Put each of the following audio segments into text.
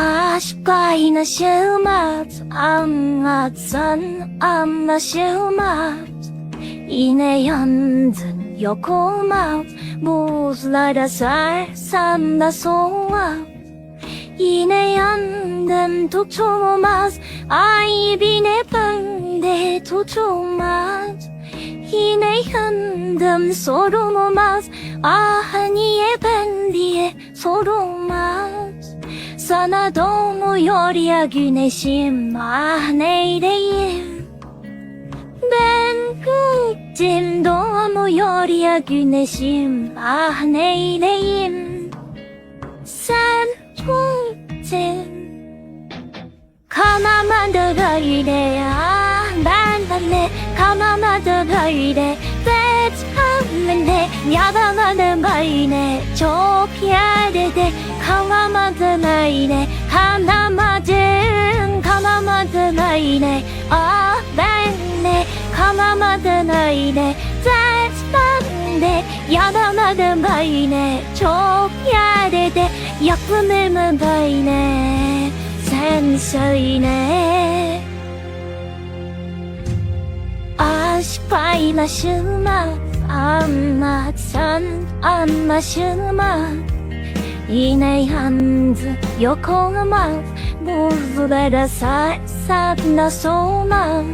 Aşk kaynaşılmaz Anlatsan anlaşılmaz. Yine yandın yok olmaz. Buzlara sarsan da soğumaz Yine yandım tutulmaz. Ay bine bende tutulmaz. Yine yandım sorulmaz. Ah niye ben diye sorulmaz Sana doğmuyor ya güneşim Ah neyleyim? Ben gittim doğmuyor ya güneşim Ah neyleyim? Sen gittin Kanamadı böyle ya Ben böyle kanamadı böyle Betkamende Yaraladım böyle Çok yerde de Kalamadım öyle Kanamadın Kanamadın öyle Ah ben de Kalamadım öyle Dert bende Yaraladım böyle Çok yerde de Yapılır mı böyle sen söyle. Aşk paylaşılmaz Anlatsan anlaşılmaz. Yine yandı yok olmaz. Buzlara sarsan da soğumaz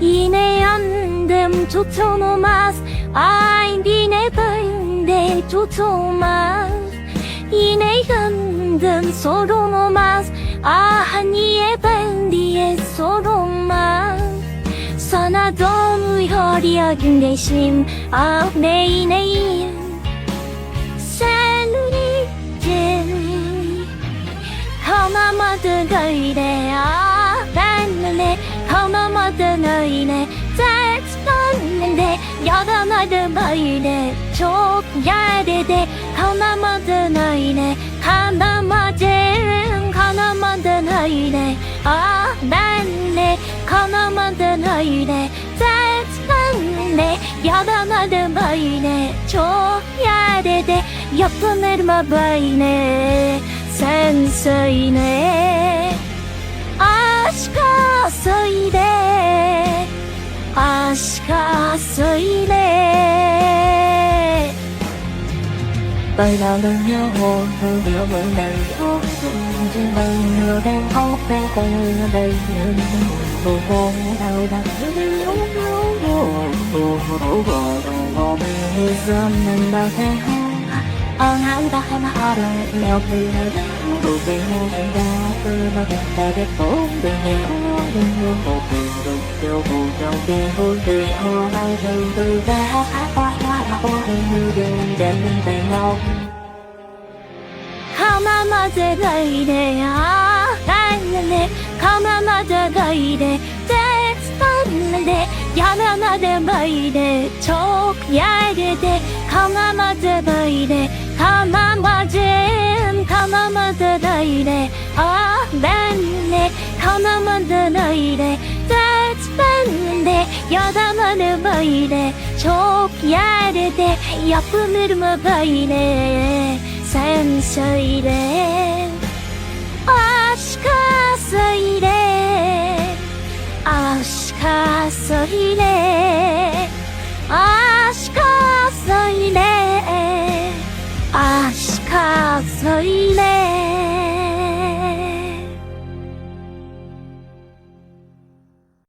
Yine yandım tutulmaz. Ay yine bende tutulmaz? Yine yandım sorulmaz doğmuyor ya güneşim Ah neyleyim Sen gittin Kalamadı öyle ah benle Kalamadın öyle. Dert bende Yaraladı böyle Çok yerde de Kalamadın öyle Kanamadın Kanamadın öyle Ah benle Kanamadın öyle. Dert bende Yaraladı böyle Çok yerde de Yapılır mı böyle? Sen söyle. Aşka söyle. Aşka söyle tay nào lần nhau hồ hương biểu vẫn đầy ước trên đây nửa đang khóc đang cùng đầy những đồ con đau đắng những lúc lúc buồn buồn buồn buồn mình dâm nên bao thế Ông hắn ta hãy mà ở đời Nếu khi nào đó Đủ về hồ hình đá Cứ mà gần ta đẹp bố Đừng hiểu Đừng hiểu Một mình đừng tiêu Hù nhau kia hôn Thì hồ mai rừng Từ ra hát hát hoa hoa Hoa hoa Đừng đừng Đừng đừng nhau Kalamadı böyle ah benle Kalamadı böyle Dert benle Yaraladı böyle Çok yerde Kalamadı böyle Kalamadım Kalamadı böyle Ah benle Kalamadı öyle Dert Yaraladı böyle. Çok yerde Yapılır mı böyle? Sen söyle. Aşka söyle. Aşka söyle. Aşka söyle. Aşka söyle